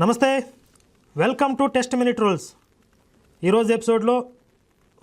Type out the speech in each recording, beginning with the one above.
నమస్తే. Welcome to test minute rules. ఈరోజు ఎపిసోడ్లో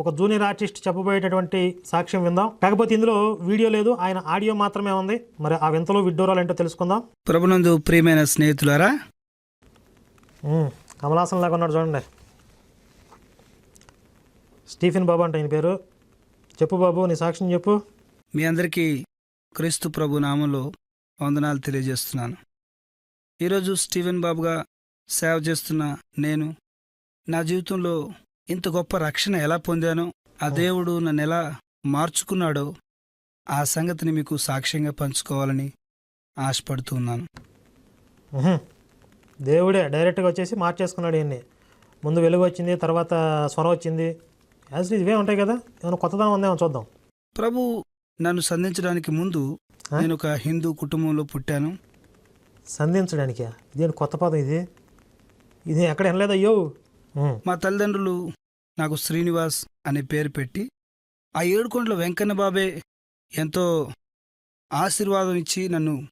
ఒక జూనియర్ ఆర్టిస్ట్ చెప్పబోయేటటువంటి సాక్ష్యం విందాం. కాకపోతే ఇందులో వీడియో లేదు ఆయన ఆడియో మాత్రమే ఉంది. మరి ఆ వింతలో విడ్డూరాలు ఏంటో తెలుసుకుందాం. ప్రభునందు ప్రియమైన స్నేహితులారా. కమలాసన్ లాగా ఉన్నాడు చూడండి. స్టీఫెన్ బాబు అంటే ఆయన పేరు. చెప్పు బాబు నీ సాక్ష్యం చెప్పు. మీ అందరికీ క్రీస్తు ప్రభు నామంలో వందనాలు తెలియజేస్తున్నాను. ఈరోజు స్టీవెన్ బాబుగా సేవ చేస్తున్న నేను నా జీవితంలో ఇంత గొప్ప రక్షణ ఎలా పొందానో ఆ దేవుడు నన్ను ఎలా మార్చుకున్నాడో ఆ సంగతిని మీకు సాక్ష్యంగా పంచుకోవాలని ఆశపడుతూ ఉన్నాను. దేవుడే డైరెక్ట్గా వచ్చేసి మార్చేసుకున్నాడు ఈయన్ని. ముందు వెలుగు వచ్చింది తర్వాత స్వరం వచ్చింది. యాజ్ ఇవే ఉంటాయి కదా? ఏమైనా కొత్తదనం ఉందేమో చూద్దాం. ప్రభు నన్ను సంధించడానికి ముందు? నేను ఒక హిందూ కుటుంబంలో పుట్టాను. సంధించడానికి? ఇదేంటి కొత్త పదం ఇది? ఇది ఎక్కడ వినలేదు అయ్యో. మ్మ్. మా తల్లిదండ్రులు నాకు శ్రీనివాస్ అనే పేరు పెట్టి ఆ ఏడుకొండల వెంకన్న బాబే ఎంతో ఆశీర్వాదం ఇచ్చి నన్ను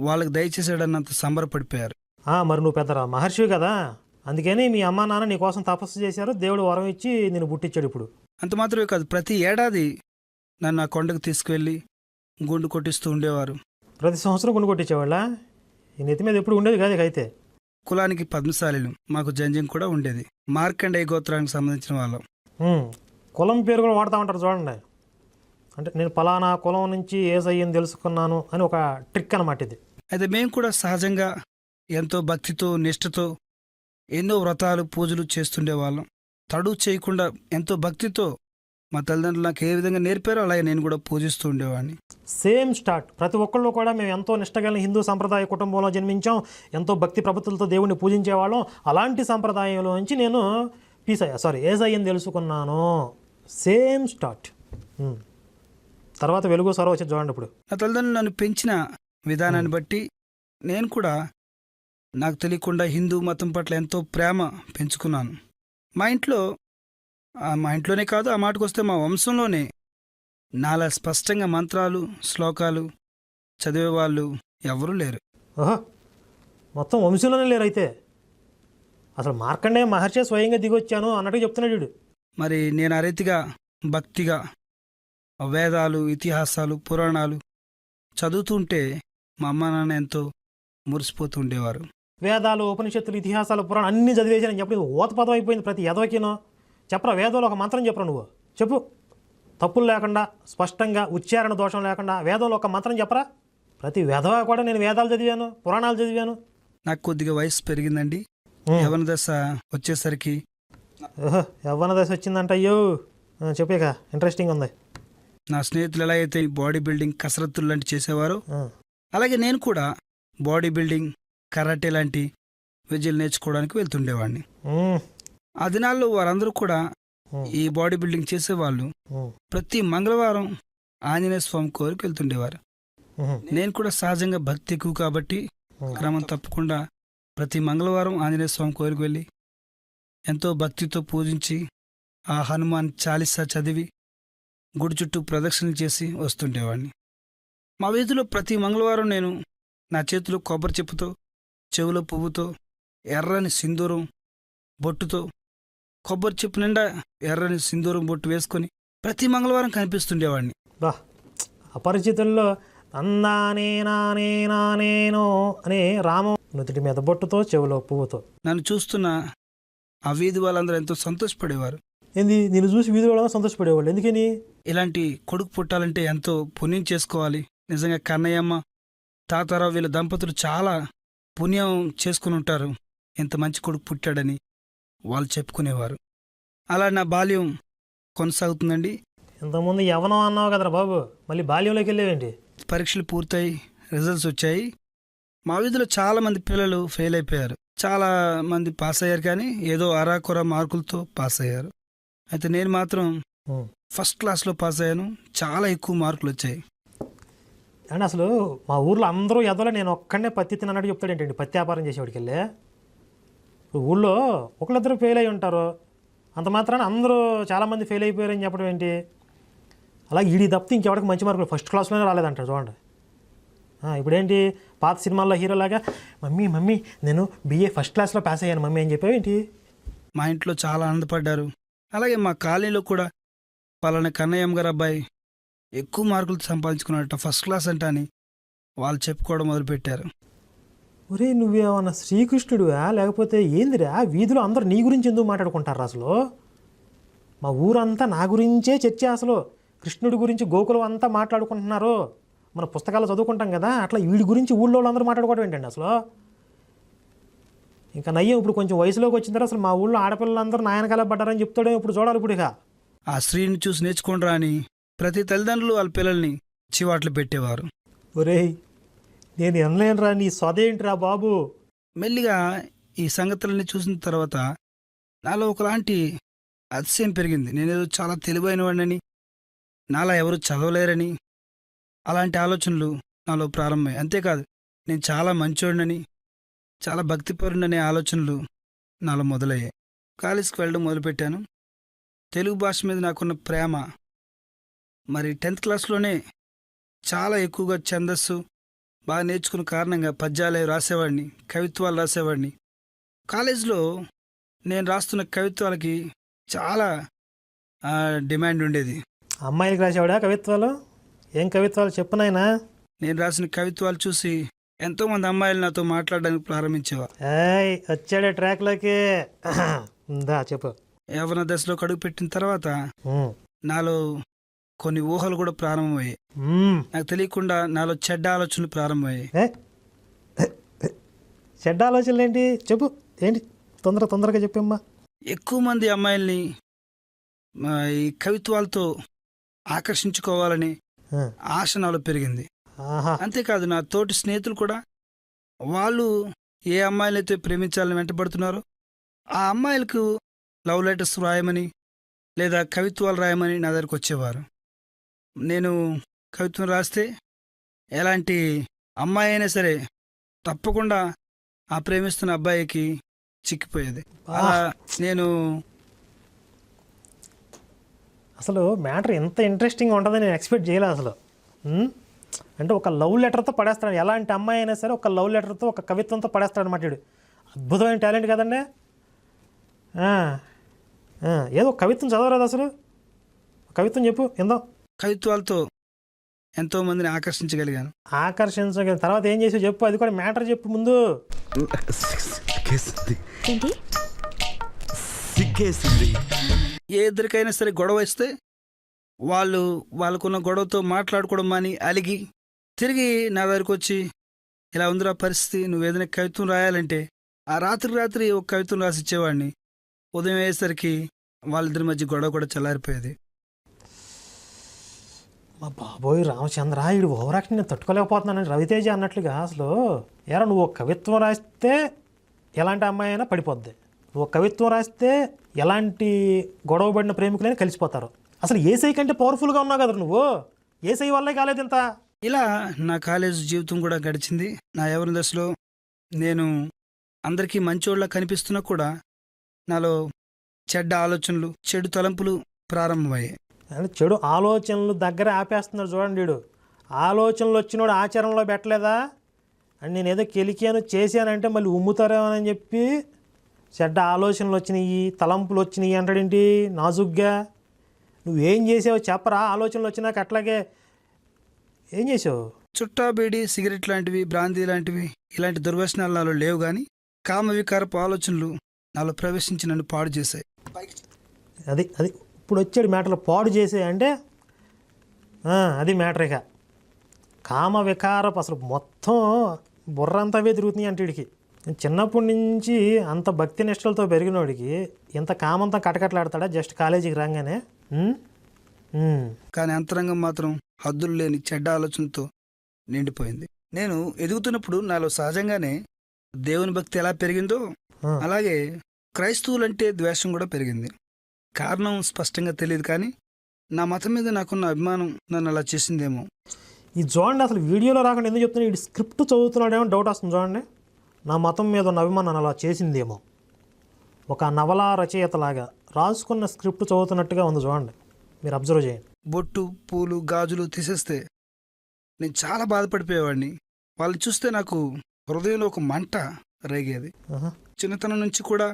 వాళ్ళకి దయచేసాడన్నంత సంబరపడిపోయారు. ఆ, మరి నువ్వు పెద్ద మహర్షివి కదా. అందుకని మీ అమ్మా నాన్న నీ కోసం తపస్సు చేశారు దేవుడు వరం ఇచ్చి నేను పుట్టించాడు ఇప్పుడు. అంత మాత్రమే కాదు ప్రతి ఏడాది నన్ను ఆ కొండకు తీసుకువెళ్ళి గుండు కొట్టిస్తూ ఉండేవారు. ప్రతి సంవత్సరం కొను కొట్టించేవాళ్ళ? ఈ నెత్తి మీద ఎప్పుడు ఉండేది కాదు అయితే. కులానికి పద్మశాలిలు. మాకు జంజం కూడా ఉండేది. మార్కండేయ గోత్రానికి సంబంధించిన వాళ్ళం. కులం పేరు కూడా వాడుతూ ఉంటారు చూడండి. అంటే నేను పలానా కులం నుంచి ఏసయ్యని తెలుసుకున్నాను అని ఒక ట్రిక్ అనమాట ఇది. అయితే మేము కూడా సహజంగా ఎంతో భక్తితో నిష్ఠతో ఎన్నో వ్రతాలు పూజలు చేస్తుండేవాళ్ళం తడువు చేయకుండా ఎంతో భక్తితో మా తల్లిదండ్రులు నాకు ఏ విధంగా నేర్పారో అలాగే నేను కూడా పూజిస్తూ ఉండేవాడిని. సేమ్ స్టార్ట్ ప్రతి ఒక్కళ్ళు కూడా మేము ఎంతో నిష్టగల హిందూ సంప్రదాయ కుటుంబంలో జన్మించాం. ఎంతో భక్తి ప్రభుత్వాలతో దేవుణ్ణి పూజించేవాళ్ళం. అలాంటి సంప్రదాయంలో నుంచి నేను పీస్ అయ్యా. సారీ ఏసయ్యని తెలుసుకున్నాను. Same start um. తర్వాత వెలుగు సొరవ వచ్చి చూడండి ఇప్పుడు. నా తల్లిదండ్రులు నన్ను పెంచిన విధానాన్ని బట్టి నేను కూడా నాకు తెలియకుండా హిందూ మతం పట్ల ఎంతో ప్రేమ పెంచుకున్నాను. మా ఇంట్లో మా ఇంట్లోనే కాదు ఆ మాటకు వస్తే మా వంశంలోనే. నాలా స్పష్టంగా మంత్రాలు శ్లోకాలు చదివే వాళ్ళు ఎవరూ లేరు. ఓహో మొత్తం వంశంలోనే లేరు అయితే. అసలు మార్కండే మహర్షి స్వయంగా దిగొచ్చాను అన్నట్టు చెప్తున్నాడు వీడు. మరి నేను ఆ రీతిగా భక్తిగా వేదాలు ఇతిహాసాలు పురాణాలు చదువుతుంటే మా అమ్మ నాన్న ఎంతో మురిసిపోతూ ఉండేవారు. వేదాలు ఉపనిషత్తులు ఇతిహాసాలు పురాణం అన్ని చదివేసానని చెప్పి ఓత పదం అయిపోయింది ప్రతి ఎదవకినో చెప్పరా వేదంలో ఒక మంత్రం చెప్పరా నువ్వు? చెప్పు. తప్పులు లేకుండా స్పష్టంగా ఉచ్చారణ దోషం లేకుండా వేదంలో ఒక మంత్రం చెప్పరా? ప్రతి వేదవ కూడా నేను వేదాలు చదివాను పురాణాలు చదివాను. నాకు కొద్దిగా వయసు పెరిగిందండి. యవన దశ వచ్చేసరికి ఓహో యవ్వన దశ వచ్చిందంట అయ్యో. చెప్పేక ఇంట్రెస్టింగ్ ఉంది. నా స్నేహితులు ఎలా అయితే బాడీ బిల్డింగ్ కసరత్తులు లాంటి చేసేవారో అలాగే నేను కూడా బాడీ బిల్డింగ్ కరాటే లాంటి విద్యలు నేర్చుకోవడానికి వెళ్తుండేవాడిని. ఆ దినాల్లో వారందరూ కూడా ఈ బాడీ బిల్డింగ్ చేసేవాళ్ళు. ప్రతి మంగళవారం ఆంజనేయ స్వామి కోరిక వెళ్తుండేవారు. నేను కూడా సహజంగా భక్తి ఎక్కువ కాబట్టి. క్రమం తప్పకుండా ప్రతి మంగళవారం ఆంజనేయ స్వామి కోరిక వెళ్ళి ఎంతో భక్తితో పూజించి ఆ హనుమాన్ చాలీసా చదివి గుడి చుట్టూ ప్రదక్షిణలు చేసి వస్తుండేవాడిని. మా వీధిలో ప్రతి మంగళవారం నేను నా చేతిలో కొబ్బరి చెప్పుతో చెవులో పువ్వుతో ఎర్రని సింధూరం బొట్టుతో కొబ్బరి చెప్పు నిండా ఎర్రని సింధూరం బొట్టు వేసుకొని ప్రతి మంగళవారం కనిపిస్తుండేవాడిని. బా అపరిచితుల్లో అందానేనానేనానేనో అనే రామం నుదుటి మీద బొట్టుతో చెవిలో పువ్వుతో. నన్ను చూస్తున్న ఆ వీధి వాళ్ళందరూ ఎంతో సంతోషపడేవారు. ఏంది నేను చూసి వీధి వాళ్ళ సంతోషపడేవాళ్ళు? ఎందుకని? ఇలాంటి కొడుకు పుట్టాలంటే ఎంతో పుణ్యం చేసుకోవాలి. నిజంగా కన్నయ్యమ్మ తాతారావు వీళ్ళ దంపతులు చాలా పుణ్యం చేసుకుని ఉంటారు. ఎంత మంచి కొడుకు పుట్టాడని. వాళ్ళు చెప్పుకునేవారు. అలా నా బాల్యం కొనసాగుతుందండి. ఇంతకుముందు యవనం అన్నావు కదరా బాబు మళ్ళీ బాల్యంలోకి వెళ్ళేవేంటి? పరీక్షలు పూర్తయి రిజల్ట్స్ వచ్చాయి. మా వీధిలో చాలా మంది పిల్లలు ఫెయిల్ అయిపోయారు. చాలా మంది పాస్ అయ్యారు కానీ ఏదో అరాకొర మార్కులతో పాస్ అయ్యారు. అయితే నేను మాత్రం. ఫస్ట్ క్లాస్లో పాస్ అయ్యాను. చాలా ఎక్కువ మార్కులు వచ్చాయి. అంటే అసలు మా ఊర్లో అందరూ ఎదలో నేను ఒక్కడనే పత్తి తిన్నట్టు చెప్తాడు ఏంటండి పత్తి వ్యాపారం చేసేవాడికి వెళ్ళి? ఊళ్ళో ఒకళ్ళిద్దరు ఫెయిల్ అయి ఉంటారు. అంత మాత్రాన అందరూ చాలామంది ఫెయిల్ అయిపోయారని చెప్పడం ఏంటి? అలా ఈడి తప్పితే ఇంకెవడికి మంచి మార్కులు? ఫస్ట్ క్లాస్లోనే రాలేదంటారు చూడండి. ఇప్పుడేంటి? పాత సినిమాల్లో హీరోలాగా మమ్మీ మమ్మీ నేను బీఏ ఫస్ట్ క్లాస్లో పాస్ అయ్యాను మమ్మీ అని చెప్పావు ఏంటి? మా ఇంట్లో చాలా ఆనందపడ్డారు. అలాగే మా కాలనీలో కూడా పలానా కన్నయ్యమ్మ గారు అబ్బాయి ఎక్కువ మార్కులు సంపాదించుకున్నట్ట ఫస్ట్ క్లాస్ అంట అని వాళ్ళు చెప్పుకోవడం మొదలుపెట్టారు. ఒరే నువ్వేమన్నా శ్రీకృష్ణుడువా? లేకపోతే ఏందిరా? వీధిలో అందరూ నీ గురించి ఎందుకు మాట్లాడుకుంటారు అసలు? మా ఊరంతా నా గురించే చర్చ అసలు. కృష్ణుడి గురించి గోకులం అంతా మాట్లాడుకుంటున్నారు. మన పుస్తకాలు చదువుకుంటాం కదా అట్లా వీడి గురించి ఊళ్ళో వాళ్ళందరూ మాట్లాడుకోవడం ఏంటండి అసలు? ఇంకా నయ్యం ఇప్పుడు కొంచెం వయసులోకి వచ్చిన తర్వాత అసలు మా ఊళ్ళో ఆడపిల్లలందరూ నాయనకాల పడ్డారని చెప్తాడో ఇప్పుడు చూడాలి ఇప్పుడు ఇక. ఆ స్త్రీని చూసి నేర్చుకోండిరా అని ప్రతి తల్లిదండ్రులు వాళ్ళ పిల్లల్ని చివాట్లు పెట్టేవారు. ఒరేయ్ నేను ఎనలేనురా నీ సొదేంటిరా బాబు. మెల్లిగా ఈ సంగతులన్నీ చూసిన తర్వాత నాలో ఒకలాంటి అతిశయం పెరిగింది. నేనేదో చాలా తెలివైన వాడినని నాలా ఎవరు చదవలేరని అలాంటి ఆలోచనలు నాలో ప్రారంభమయ్యాయి. అంతేకాదు నేను చాలా మంచోడినని చాలా భక్తిపరుడనే ఆలోచనలు నాలో మొదలయ్యాయి. కాలేజీకి వెళ్ళడం మొదలుపెట్టాను. తెలుగు భాష మీద నాకున్న ప్రేమ మరి టెన్త్ క్లాస్లోనే చాలా ఎక్కువగా ఛందస్సు బాగా నేర్చుకున్న కారణంగా పద్యాలు రాసేవాడిని కవిత్వాలు రాసేవాడిని. కాలేజీలో నేను రాస్తున్న కవిత్వాలకి చాలా డిమాండ్ ఉండేది. అమ్మాయిలకి రాసేవాడా కవిత్వాలు? ఏం కవిత్వాలు చెప్పు నాయనా. నేను రాసిన కవిత్వాలు చూసి ఎంతోమంది అమ్మాయిలు నాతో మాట్లాడడానికి ప్రారంభించేవారు ఏయ్ వచ్చాడే ట్రాక్లోకి దా చెప్పు. యవన దశలో కడుగు పెట్టిన తర్వాత. నాలో కొన్ని ఊహలు కూడా ప్రారంభమయ్యాయి. నాకు తెలియకుండా నాలో చెడ్డ ఆలోచనలు ప్రారంభమయ్యాయి? చెడ్డ ఆలోచనలు ఏంటి? చెప్పు. ఏంటి? తొందర తొందరగా చెప్పమ్మా. ఎక్కువ మంది అమ్మాయిల్ని ఈ కవిత్వాలతో ఆకర్షించుకోవాలని. ఆశ నాలో పెరిగింది. అంతేకాదు నా తోటి స్నేహితులు కూడా వాళ్ళు ఏ అమ్మాయిలైతే ప్రేమించాలని వెంటబడుతున్నారో ఆ అమ్మాయిలకు లవ్ లెటర్స్ రాయమని లేదా కవిత్వాలు రాయమని నా దగ్గరకు వచ్చేవారు. నేను కవిత్వం రాస్తే ఎలాంటి అమ్మాయి అయినా సరే తప్పకుండా ఆ ప్రేమిస్తున్న అబ్బాయికి చిక్కిపోయేది. అలా నేను అసలు మ్యాటర్ ఎంత ఇంట్రెస్టింగ్ ఉంటుందని నేను ఎక్స్పెక్ట్ చేయలేదు అసలు? అంటే ఒక లవ్ లెటర్తో పడేస్తాడు. ఎలాంటి అమ్మాయి అయినా సరే ఒక లవ్ లెటర్తో ఒక కవిత్వంతో పడేస్తాడు అనమాట వీడు. అద్భుతమైన టాలెంట్ కదండి. ఏదో ఒక కవిత్వం చదవరాదు అసలు. కవిత్వం చెప్పు ఏందో కవిత్వాలతో ఎంతో మందిని ఆకర్షించగలిగాను. ఆకర్షించగల తర్వాత ఏం చేసావు చెప్పు అది కూడా మ్యాటర్ చెప్పు ముందు. సిగ్గేసింది. ఏంటి? సిగ్గేసింది. ఏ ఇద్దరికైనా సరే గొడవ వస్తే వాళ్ళు వాళ్ళకున్న గొడవతో మాట్లాడుకోవడం అని అలిగి తిరిగి నా దగ్గరకు వచ్చి ఇలా ఉందిరా పరిస్థితి నువ్వు ఏదైనా కవిత్వం రాయాలంటే ఆ రాత్రి రాత్రి ఒక కవిత్వం రాసి ఇచ్చేవాడిని ఉదయం అయ్యేసరికి వాళ్ళిద్దరి మధ్య గొడవ కూడా చల్లారిపోయేది. మా బాబోయ్ రామచంద్ర వీడు ఓవరాక్షన్ నేను తట్టుకోలేకపోతున్నానని రవితేజ అన్నట్లుగా అసలు ఎరా నువ్వు కవిత్వం రాస్తే ఎలాంటి అమ్మాయి అయినా పడిపోద్ది. నువ్వు కవిత్వం రాస్తే ఎలాంటి గొడవబడిన ప్రేమికులైనా కలిసిపోతారు. అసలు ఏసై కంటే పవర్ఫుల్గా ఉన్నావు కదా నువ్వు? ఏసై వల్లే కాలేదు ఇంత? ఇలా నా కాలేజ్ జీవితం కూడా గడిచింది. నా ఎవరి దశలో నేను అందరికీ మంచోళ్ళ కనిపిస్తున్నా కూడా నాలో చెడ్డ ఆలోచనలు చెడు తలంపులు ప్రారంభమయ్యాయి. చెడు ఆలోచనలు దగ్గర ఆపేస్తున్నాడు చూడండి వీడు. ఆలోచనలు వచ్చినోడు ఆచరణలో పెట్టలేదా? అని నేను ఏదో కెలికాను చేశానంటే మళ్ళీ ఉమ్ముతారేమోనని చెప్పి చెడ్డ ఆలోచనలు వచ్చినాయి తలంపులు వచ్చినాయి అంటాడేంటి నాజుగ్గా? నువ్వేం చేసావు చెప్పరా ఆలోచనలు వచ్చినాక అట్లాగే ఏం చేసావు? చుట్టా బీడి సిగరెట్ లాంటివి బ్రాందీ లాంటివి ఇలాంటి దుర్వ్యసనాలు నాలో లేవు కానీ కామ వికారపు ఆలోచనలు నాలో ప్రవేశించి నన్ను పాడు చేశాయి. అది అది ఇప్పుడు వచ్చాడు మ్యాటర్లో పాడు చేసే అంటే అది మ్యాటర్ ఇక. కామ వికారపు అసలు మొత్తం బుర్రంతా అవే తిరుగుతున్నాయి అంటే వీడికి. చిన్నప్పటి నుంచి అంత భక్తి నిష్టలతో పెరిగినోడికి ఇంత కామంతా కటకట్లాడతాడా జస్ట్ కాలేజీకి రాగానే. కానీ అంతరంగం మాత్రం హద్దులు లేని చెడ్డ ఆలోచనతో నిండిపోయింది. నేను ఎదుగుతున్నప్పుడు నాలో సహజంగానే దేవుని భక్తి ఎలా పెరిగిందో. అలాగే క్రైస్తవులంటే ద్వేషం కూడా పెరిగింది. కారణం స్పష్టంగా తెలియదు కానీ నా మతం మీద నాకున్న అభిమానం నన్ను అలా చేసిందేమో. ఈ చూడండి అసలు వీడియోలో రాకుండా ఎందుకు చెప్తున్నా ఈ స్క్రిప్ట్ చదువుతున్నాడేమో డౌట్ వస్తుంది చూడండి నా మతం మీద ఉన్న అభిమానం అలా చేసిందేమో. ఒక నవలా రచయితలాగా రాసుకున్న స్క్రిప్ట్ చదువుతున్నట్టుగా ఉంది చూడండి మీరు అబ్జర్వ్ చేయండి. బొట్టు పూలు గాజులు తీసేస్తే నేను చాలా బాధపడిపోయేవాడిని. వాళ్ళని చూస్తే నాకు హృదయంలో ఒక మంట రేగేది. చిన్నతనం నుంచి కూడా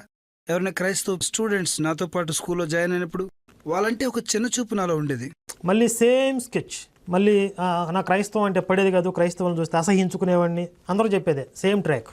ఎవరైనా క్రైస్తవ స్టూడెంట్స్ నాతో పాటు స్కూల్లో జాయిన్ అయినప్పుడు వాళ్ళంటే ఒక చిన్న చూపు నాలో ఉండేది. మళ్ళీ సేమ్ స్కెచ్. మళ్ళీ ఆ, నా క్రైస్తవం అంటే పడేది కాదు క్రైస్తవులను చూస్తే అసహించుకునేవాడిని అందరూ చెప్పేదే సేమ్ ట్రాక్.